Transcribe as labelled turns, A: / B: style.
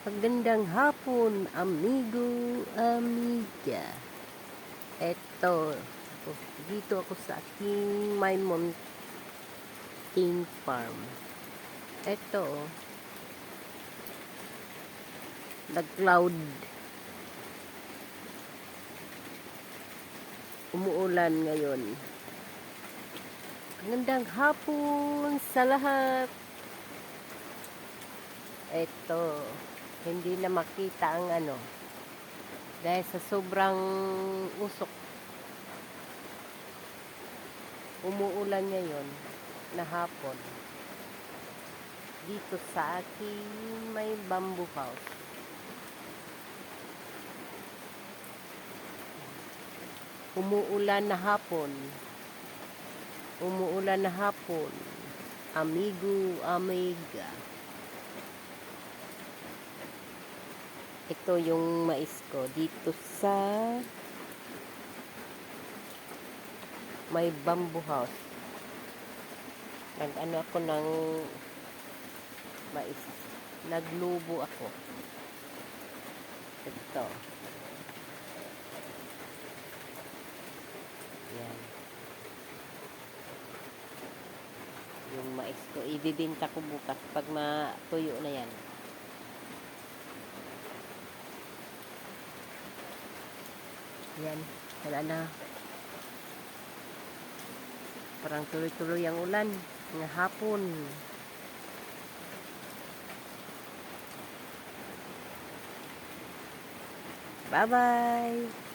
A: Magandang hapon, amigo, amiga. Eto, dito ako sa aking my mountain farm. Eto, nag-cloud. Umuulan ngayon. Magandang hapon sa lahat. Eto, hindi na makita ang ano. Dahil sa sobrang usok. Umuulan ngayon na hapon. Dito sa aking may bamboo house. Umuulan na hapon. Umuulan na hapon. Amigo, amiga. Ito yung mais ko dito sa may bamboo house. Nag-ano ako ng mais. Naglubo ako. Ito. Yan. Yung mais ko. Ibibinta ko bukas pag matuyo na yan. Yan. Wala na. Parang tuloy-tuloy ang ulan. Nga hapon. Bye-bye!